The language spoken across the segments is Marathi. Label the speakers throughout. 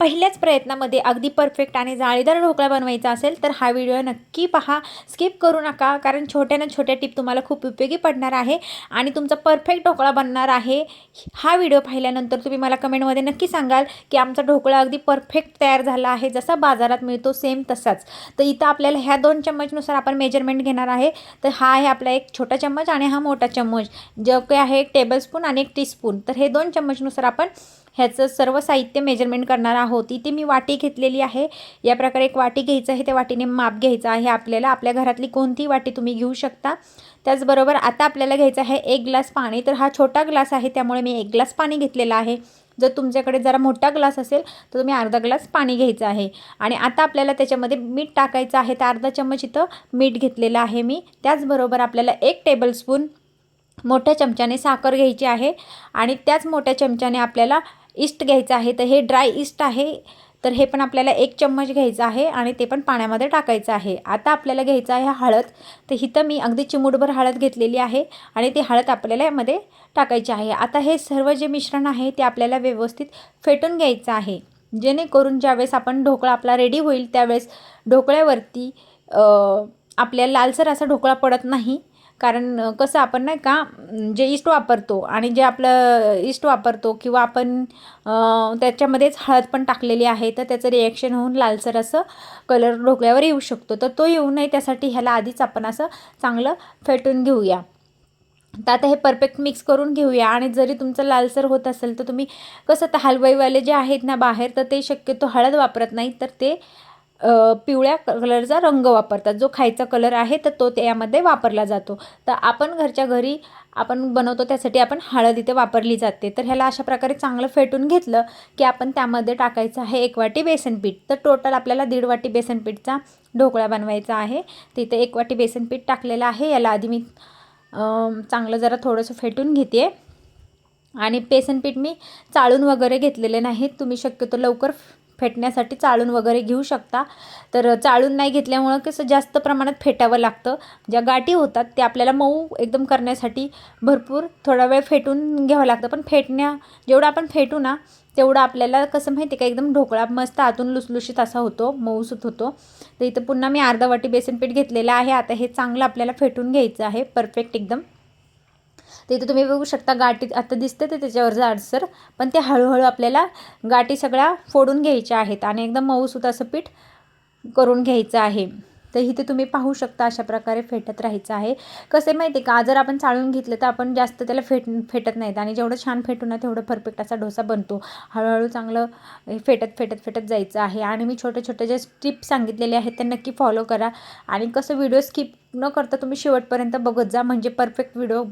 Speaker 1: पहिल्याच प्रयत्नामध्ये अगदी परफेक्ट आणि जाळीदार ढोकळा बनवायचा असेल तर हा व्हिडिओ नक्की पहा. स्किप करू नका कारण छोट्या ना छोट्या टिप तुम्हाला खूप उपयोगी पडणार आहे आणि तुमचा परफेक्ट ढोकळा बनणार आहे. हा व्हिडिओ पाहिल्यानंतर तुम्ही मला कमेंटमध्ये नक्की सांगाल की आमचा ढोकळा अगदी परफेक्ट तयार झाला आहे जसा बाजारात मिळतो सेम तसाच. तर इथं आपल्याला ह्या दोन चम्मचनुसार आपण मेजरमेंट घेणार आहे. तर हा आहे आपला एक छोटा चम्मच आणि हा मोठा चम्मच. जो काही आहे एक टेबलस्पून आणि एक टीस्पून तर हे दोन चम्मचनुसार आपण ह्याचं सर्व साहित्य मेजरमेंट करणार आहोत. इथे मी वाटी घेतलेली आहे. या प्रकारे एक वाटी घ्यायचं आहे. त्या वाटीने माप घ्यायचं आहे आपल्याला. आपल्या घरातली कोणतीही वाटी तुम्ही घेऊ शकता. त्याचबरोबर आता आपल्याला घ्यायचं आहे एक ग्लास पाणी. तर हा छोटा ग्लास आहे. त्यामुळे मी एक ग्लास पाणी घेतलेला आहे. जर तुमच्याकडे जरा मोठा ग्लास असेल तर तुम्ही अर्धा ग्लास पाणी घ्यायचं आहे. आणि आता आपल्याला त्याच्यामध्ये मीठ टाकायचं आहे. तर अर्धा चम्मच इथं मीठ घेतलेलं आहे मी. त्याचबरोबर आपल्याला एक टेबलस्पून मोठ्या चमच्याने साखर घ्यायची आहे. आणि त्याच मोठ्या चमच्याने आपल्याला इस्ट घ्यायचं आहे तर हे ड्राय इस्ट आहे तर हे पण आपल्याला एक चम्मच घ्यायचं आहे आणि ते पण पाण्यामध्ये टाकायचं आहे. आता आपल्याला घ्यायचं आहे हळद तर हिथं मी अगदी चिमूटभर हळद घेतलेली आहे आणि ती हळद आपल्याला यामध्ये टाकायची आहे. आता हे सर्व जे मिश्रण आहे ते आपल्याला व्यवस्थित फेटून घ्यायचं आहे. जेणेकरून ज्यावेळेस आपण ढोकळा आपला रेडी होईल त्यावेळेस ढोकळ्यावरती आपल्याला लालसर असा ढोकळा पडत नाही. कारण कसं आपण नाही का जे इस्ट वापरतो आणि जे आपलं इस्ट वापरतो किंवा आपण त्याच्यामध्येच हळद पण टाकलेली आहे तर त्याचं रिॲक्शन होऊन लालसर असं कलर ढोकल्यावर येऊ शकतो. तर तो येऊ नये त्यासाठी ह्याला आधीच आपण असं चांगलं फेटून घेऊया. तर आता हे परफेक्ट मिक्स करून घेऊया आणि जरी तुमचं लालसर होत असेल तर तुम्ही कसं तर हलवाईवाले जे आहेत ना बाहेर तर ते शक्यतो हळद वापरत नाही तर ते पिवळ्या कलरचा रंग वापरतात. जो खायचा कलर आहे तर तो त्यामध्ये वापरला जातो. तर आपण घरच्या घरी आपण बनवतो त्यासाठी आपण हळद इथे वापरली जाते. तर ह्याला अशा प्रकारे चांगलं फेटून घेतलं की आपण त्यामध्ये टाकायचं आहे एक वाटी बेसनपीठ तर टोटल आपल्याला दीड वाटी बेसनपीठचा ढोकळा बनवायचा आहे. तिथे एक वाटी बेसनपीठ टाकलेलं आहे. याला आधी मी चांगलं जरा थोडंसं फेटून घेते. आणि बेसनपीठ मी चाळून वगैरे घेतलेले नाहीत तुम्ही शक्यतो लवकर फेटण्यासाठी चाळून वगैरे घेऊ शकता. तर चाळून नाही घेतल्यामुळं कसं जास्त प्रमाणात फेटावं लागतं. ज्या गाठी होतात ते आपल्याला मऊ एकदम करण्यासाठी भरपूर थोडा वेळ फेटून घ्यावं लागतं. पण फेटण्या जेवढं आपण फेटू ना तेवढं आपल्याला कसं माहिती का एकदम ढोकळा मस्त आतून लुसलुशीत असा होतो मऊसूत होतो. तर इथं पुन्हा मी अर्धा वाटी बेसन पीठ घेतलेलं आहे. आता हे चांगलं आपल्याला फेटून घ्यायचं आहे. परफेक्ट एकदम. तर इथं तुम्ही बघू शकता गाठी आता दिसते ते त्याच्यावर जाडसर पण ते हळूहळू आपल्याला गाठी सगळ्या फोडून घ्यायच्या आहेत आणि एकदम मऊसूत असं पीठ करून घ्यायचं आहे. तर इथे तुम्ही पाहू शकता अशा प्रकारे फेटत राहायचं आहे. कसं माहिती का? जर आपण चाळून घेतलं तर आपण जास्त त्याला फेट फेटत नाहीत आणि जेवढं छान फेटू ना तेवढं परफेक्ट असा डोसा बनतो. हळूहळू चांगलं फेटत फेटत फेटत जायचं आहे. आणि मी छोटे छोटे जे स्टिप सांगितलेले आहेत ते नक्की फॉलो करा. आणि कसं व्हिडिओ स्किप न करता तुम्ही शेवटपर्यंत बघत जा. म्हणजे परफेक्ट व्हिडिओ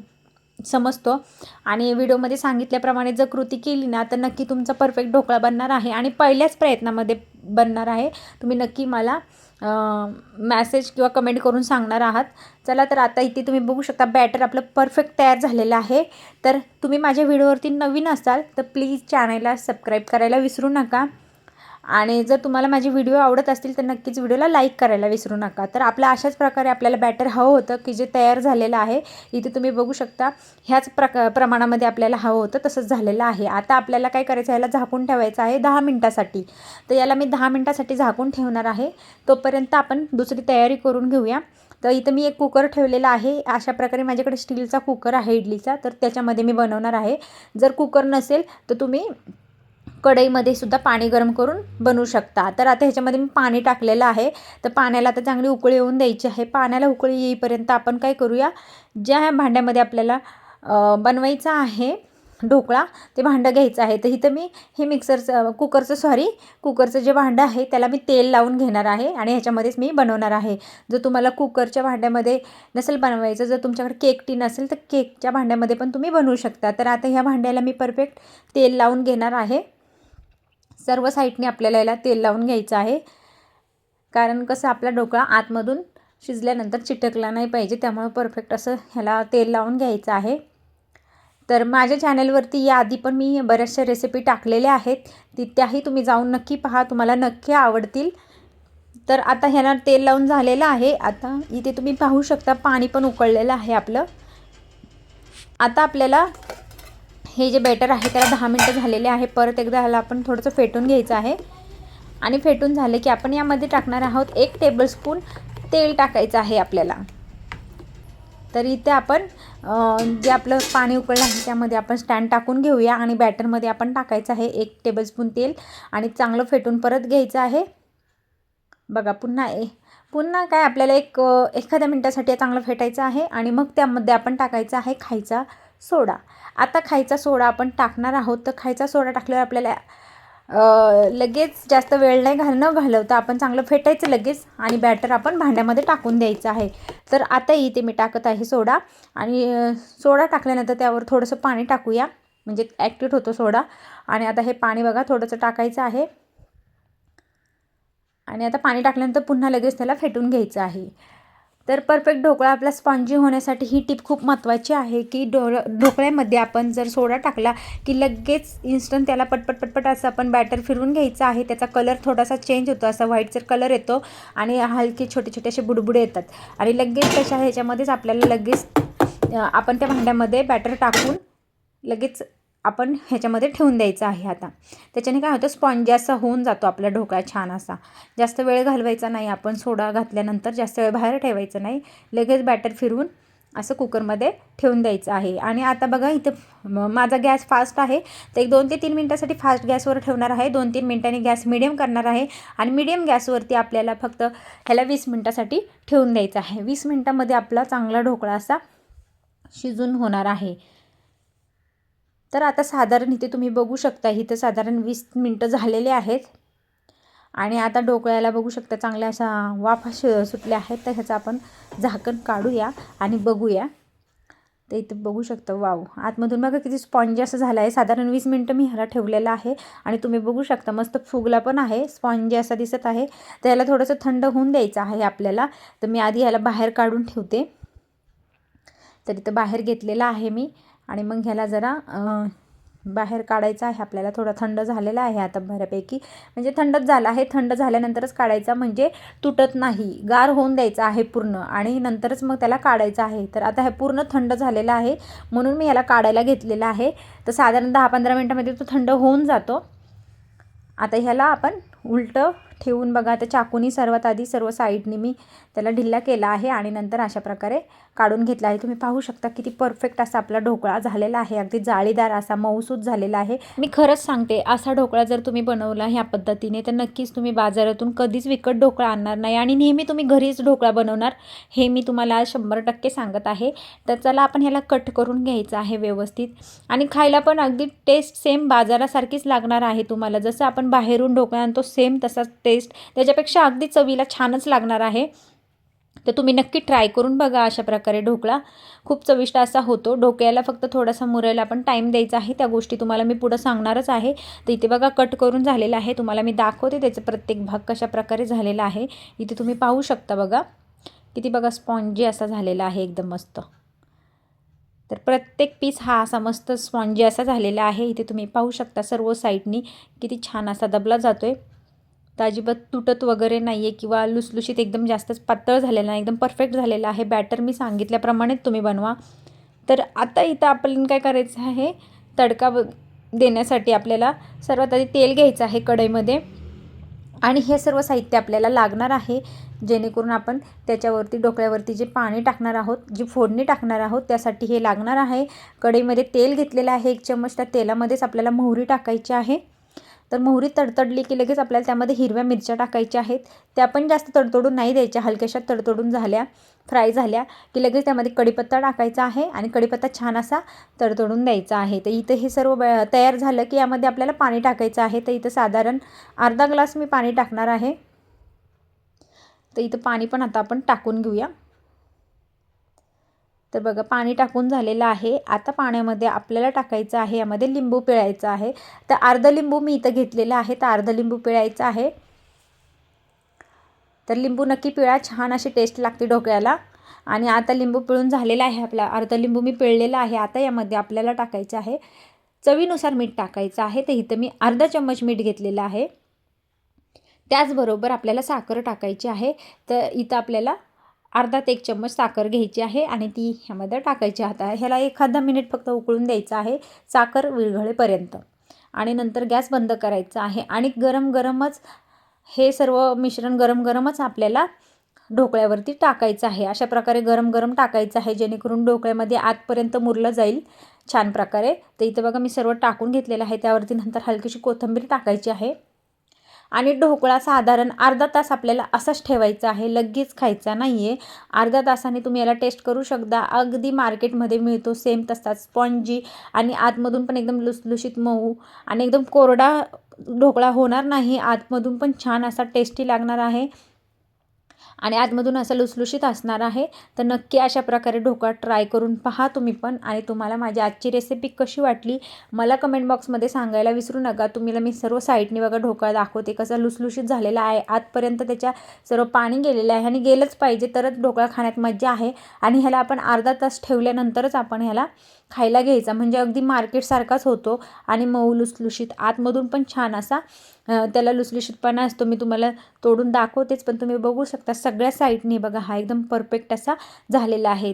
Speaker 1: समजतो. आणि व्हिडिओमध्ये सांगितल्याप्रमाणे जर कृती केली ना तर नक्की तुमचा परफेक्ट ढोकळा बनणार आहे. आणि पहिल्याच प्रयत्नामध्ये बनणार आहे. तुम्ही नक्की मला मॅसेज किंवा कमेंट करून सांगणार आहात. चला तर आता इथे तुम्ही बघू शकता बॅटर आपलं परफेक्ट तयार झालेलं आहे. तर तुम्ही माझ्या व्हिडिओवरती नवीन असाल तर प्लीज चॅनलला सबस्क्राईब करायला विसरू नका. आणि जर तुम्हाला माझे व्हिडिओ आवडत असतील तर नक्कीच व्हिडिओला लाईक करायला विसरू नका. तर आपलं अशाच प्रकारे आपल्याला बॅटर हवं होतं की जे तयार झालेलं आहे इथे तुम्ही बघू शकता ह्याच प्रक प्रमाणामध्ये आपल्याला हवं होतं तसंच झालेलं आहे. आता आपल्याला काय करायचं याला झाकून ठेवायचं आहे दहा मिनटासाठी. तर याला मी दहा मिनटासाठी झाकून ठेवणार आहे. तोपर्यंत आपण दुसरी तयारी करून घेऊया. तर इथं मी एक कुकर ठेवलेला आहे. अशा प्रकारे माझ्याकडे स्टीलचा कुकर आहे इडलीचा. तर त्याच्यामध्ये मी बनवणार आहे. जर कुकर नसेल तर तुम्ही कढईमध्ये सुद्धा पाणी गरम करून बनवू शकता. तर आता ह्याच्यामध्ये मी पाणी टाकलेलं आहे. तर पाण्याला आता चांगली उकळी येऊन द्यायची आहे. पाण्याला उकळी येईपर्यंत आपण काय करूया? ज्या भांड्यामध्ये आपल्याला बनवायचं आहे ढोकळा ते भांडं घ्यायचं आहे. तर इथं मी हे मिक्सरचं कुकरचं सॉरी कुकरचं जे भांडं आहे त्याला मी तेल लावून घेणार आहे आणि ह्याच्यामध्येच मी बनवणार आहे. जर तुम्हाला कुकरच्या भांड्यामध्ये नसेल बनवायचं जर तुमच्याकडे केक टीन असेल तर केकच्या भांड्यामध्ये पण तुम्ही बनवू शकता. तर आता ह्या भांड्याला मी परफेक्ट तेल लावून घेणार आहे. सर्व साईडने आपल्याला याला तेल लावून घ्यायचं आहे. कारण कसं आपला ढोकळा आतमधून शिजल्यानंतर चिटकला नाही पाहिजे त्यामुळे परफेक्ट असं ह्याला तेल लावून घ्यायचं आहे. तर माझ्या चॅनलवरती याआधी पण मी बऱ्याचशा रेसिपी टाकलेल्या आहेत. तिथ्याही तुम्ही जाऊन नक्की पहा तुम्हाला नक्की आवडतील. तर आता ह्याला तेल लावून झालेलं आहे. आता इथे तुम्ही पाहू शकता पाणी पण उकळलेलं आहे आपलं. आता आपल्याला हे जे बेटर आहे त्याला दहा मिनटं झालेले आहे. परत एकदा ह्याला आपण थोडंसं फेटून घ्यायचं आहे. आणि फेटून झाले की आपण यामध्ये टाकणार आहोत एक टेबलस्पून तेल टाकायचं आहे आपल्याला. तर इथे आपण जे आपलं पाणी उकळलं आहे त्यामध्ये आपण स्टँड टाकून घेऊया आणि बॅटरमध्ये आपण टाकायचं आहे एक टेबलस्पून तेल आणि चांगलं फेटून परत घ्यायचं आहे. बघा पुन्हा ए पुन्हा काय आपल्याला एक एखाद्या मिनटासाठी चांगलं फेटायचं आहे आणि मग त्यामध्ये आपण टाकायचं आहे खायचा सोडा. आता खायचा सोडा आपण टाकणार आहोत तर खायचा सोडा टाकल्यावर आपल्याला लगेच जास्त वेळ नाही घाल न घालवता आपण चांगलं फेटायचं लगेच आणि बॅटर आपण भांड्यामध्ये टाकून द्यायचं आहे. तर आता इथे मी टाकत आहे सोडा आणि सोडा टाकल्यानंतर त्यावर थोडंसं पाणी टाकूया. म्हणजे ॲक्टिव्ह होतो सोडा. आणि आता हे पाणी बघा थोडंसं टाकायचं आहे. आणि आता पाणी टाकल्यानंतर पुन्हा लगेच त्याला फेटून घ्यायचं आहे. तर परफेक्ट ढोकळा आपला स्पॉन्जी होण्यासाठी ही टिप खूप महत्त्वाची आहे की ढो ढोकळ्यामध्ये आपण जर सोडा टाकला की लगेच इन्स्टंट त्याला पटपट पटपट असं आपण बॅटर फिरवून घ्यायचं आहे. त्याचा कलर थोडासा चेंज होतो. असा व्हाईटसर कलर येतो आणि हलके छोटे छोटे असे बुडबुडे येतात. आणि लगेच कशा ह्याच्यामध्येच आपल्याला लगेच आपण त्या भांड्यामध्ये बॅटर टाकून लगेच आपण ह्याच्यामध्ये ठेवून द्यायचं आहे आता. त्याच्याने काय होतं स्पॉन्जी असा होऊन जातो आपला ढोकळा छान असा. जास्त वेळ घालवायचा नाही आपण सोडा घातल्यानंतर जास्त वेळ बाहेर ठेवायचं नाही. लगेच बॅटर फिरवून असं कुकरमध्ये ठेवून द्यायचं आहे. आणि आता बघा इथं माझा गॅस फास्ट आहे. तर एक दोन ते तीन मिनटासाठी फास्ट गॅसवर ठेवणार आहे. दोन तीन मिनटांनी गॅस मिडियम करणार आहे. आणि मिडियम गॅसवरती आपल्याला फक्त ह्याला वीस मिनटासाठी ठेवून द्यायचं आहे. वीस मिनटामध्ये आपला चांगला ढोकळा असा शिजून होणार आहे. तर आता साधारण इथे तुम्ही बघू शकता इथं साधारण वीस मिनटं झालेले आहेत. आणि आता ढोकळ्याला बघू शकता चांगल्या असा वाफा श सुटल्या आहेत. तर ह्याचं आपण झाकण काढूया आणि बघूया. तर इथं बघू शकता वाव. आतमधून बघा किती स्पॉन्जी असं झालं आहे. साधारण वीस मिनटं मी ह्याला ठेवलेलं आहे. आणि तुम्ही बघू शकता मस्त फुगला पण आहे. स्पॉन्जी असा दिसत आहे. तर याला थोडंसं थंड होऊन द्यायचं आहे आपल्याला. तर मी आधी ह्याला बाहेर काढून ठेवते. तर इथं बाहेर घेतलेला आहे मी. आणि मग ह्याला जरा बाहेर काढायचं आहे. आपल्याला थोडा थंड झालेला आहे आता बऱ्यापैकी. म्हणजे थंडच झाला आहे. थंड झाल्यानंतरच काढायचा म्हणजे तुटत नाही. गार होऊन द्यायचा आहे पूर्ण. आणि नंतरच मग त्याला काढायचं आहे. तर आता हे पूर्ण थंड झालेलं आहे. म्हणून मी याला काढायला घेतलेलं आहे. तर साधारण दहा पंधरा मिनटामध्ये तो थंड होऊन जातो. आता ह्याला आपण उलटं ठेवून बघा. आता चाकूनी सर्वात आधी सर्व साईडनी मी त्याला ढिल्ला केला आहे आणि नंतर अशा प्रकारे काढून घेतला आहे. तुम्ही पाहू शकता किती परफेक्ट असा आपला ढोकळा झालेला आहे. अगदी जाळीदार असा मऊसूत झालेला आहे. मी खरंच सांगते असा ढोकळा जर तुम्ही बनवला ह्या पद्धतीने तर नक्कीच तुम्ही बाजारातून कधीच विकत ढोकळा आणणार नाही आणि नेहमी तुम्ही घरीच ढोकळा बनवणार हे मी तुम्हाला शंभर टक्के सांगत आहे. तर चला आपण ह्याला कट करून घ्यायचं आहे व्यवस्थित. आणि खायला पण अगदी टेस्ट सेम बाजारासारखीच लागणार आहे तुम्हाला. जसं आपण बाहेरून ढोकळा आणतो सेम तसाच टेस्ट त्याच्यापेक्षा अगदी चवीला छानच लागणार आहे. तर तुम्ही नक्की ट्राय करून बघा अशा प्रकारे ढोकळा. खूप चविष्ट असा होतो. ढोक्याला फक्त थोडासा मुरायला आपण टाईम द्यायचा आहे. त्या गोष्टी तुम्हाला मी पुढं सांगणारच आहे. तर इथे बघा कट करून झालेलं आहे. तुम्हाला मी दाखवते त्याचं प्रत्येक भाग कशा प्रकारे झालेला आहे. इथे तुम्ही पाहू शकता बघा. किती बघा स्पॉन्जी असा झालेला आहे. एकदम मस्त. तर प्रत्येक पीस हा असा मस्त स्पॉन्जी असा झालेला आहे. इथे तुम्ही पाहू शकता सर्व साईडनी किती छान असा दबला जातो आहे तर अजिबात तुटत वगैरे नाही आहे किंवा लुसलुशीत एकदम जास्तच पातळ झालेला नाही एकदम परफेक्ट झालेला आहे. बॅटर मी सांगितल्याप्रमाणेच तुम्ही बनवा. तर आता इथं आपण काय करायचं आहे? तडका ब- देण्यासाठी आपल्याला सर्वात आधी तेल घ्यायचं आहे कढईमध्ये. आणि हे सर्व साहित्य आपल्याला लागणार आहे जेणेकरून आपण त्याच्यावरती डोकळ्यावरती जे पाणी टाकणार आहोत जी फोडणी टाकणार आहोत त्यासाठी हे लागणार आहे. कढईमध्ये तेल घेतलेलं आहे एक चम्मच त्या तेलामध्येच आपल्याला मोहरी टाकायची आहे. तर मोहरी तडतडली की लगेच आपल्याला त्यामध्ये हिरव्या मिरच्या टाकायच्या आहेत. त्या पण जास्त तडतडून नाही द्यायच्या हलक्याशा तडतडून झाल्या फ्राय झाल्या की लगेच त्यामध्ये कडीपत्ता टाकायचा आहे आणि कढीपत्ता छान असा तडतडून द्यायचा आहे. तर इथं हे सर्व ब- तयार झालं की यामध्ये आपल्याला पाणी टाकायचं आहे. तर इथं साधारण अर्धा ग्लास मी पाणी टाकणार आहे. तर इथं पाणी पण आता आपण टाकून घेऊया. तर बघा पाणी टाकून झालेलं आहे. आता पाण्यामध्ये आपल्याला टाकायचं आहे यामध्ये लिंबू पिळायचं आहे. तर अर्ध लिंबू मी इथं घेतलेलं आहे तर अर्ध लिंबू पिळायचं आहे. तर लिंबू नक्की पिळा छान अशी टेस्ट लागते ढोकळ्याला आणि आता लिंबू पिळून झालेला आहे आपला अर्ध लिंबू मी पिळलेला आहे. आता यामध्ये आपल्याला टाकायचं आहे चवीनुसार मीठ टाकायचं आहे. तर इथं मी अर्धा चम्मच मीठ घेतलेलं आहे. त्याचबरोबर आपल्याला साखर टाकायची आहे. तर इथं आपल्याला अर्धा ते एक चम्मच साखर घ्यायची आहे आणि ती ह्यामध्ये टाकायची आता ह्याला एखादा मिनिट फक्त उकळून द्यायचं आहे साखर विरघळेपर्यंत. आणि नंतर गॅस बंद करायचा आहे आणि गरम गरमच हे सर्व मिश्रण गरम गरमच आपल्याला ढोकळ्यावरती टाकायचं आहे. अशा प्रकारे गरम गरम टाकायचं आहे जेणेकरून ढोकळ्यामध्ये आतपर्यंत मुरलं जाईल छान प्रकारे. तर इथं बघा मी सर्व टाकून घेतलेलं आहे. त्यावरती नंतर हलकीशी कोथिंबीर टाकायची आहे. आणि ढोकळा साधारण अर्धा तास आपल्याला असाच ठेवायचा आहे लगेच खायचा नाही आहे अर्धा तासाने तुम्ही याला टेस्ट करू शकता. अगदी मार्केटमध्ये मिळतो सेम तसाच स्पॉन्जी आणि आतमधून पण एकदम लुसलुशीत मऊ आणि एकदम कोरडा ढोकळा होणार नाही. आतमधून पण छान असा टेस्टी लागणार आहे. आणि आतमधून असं लुसलुशीत असणार आहे तर नक्की अशा प्रकारे ढोकळा ट्राय करून पहा तुम्ही पण. आणि तुम्हाला माझी आजची रेसिपी कशी वाटली मला कमेंट बॉक्समध्ये सांगायला विसरू नका. तुम्हाला मी सर्व साईडने बघा ढोकळा दाखवते कसा लुसलुशीत झालेला आहे. आतपर्यंत त्याच्या सर्व पाणी गेलेलं आहे आणि गेलंच पाहिजे तरच ढोकळा खाण्यात मजा आहे. आणि ह्याला आपण अर्धा तास ठेवल्यानंतरच आपण ह्याला खायला घ्यायचा. म्हणजे अगदी मार्केटसारखाच होतो आणि मऊ लुसलुशीत आतमधून पण छान असा त्याला लुसलुशीतपणा असतो. मी तुम्हाला तोडून दाखवतेच पण तुम्ही बघू शकता सगळ्या साईडने बघा हा एकदम परफेक्ट असा झालेला आहे.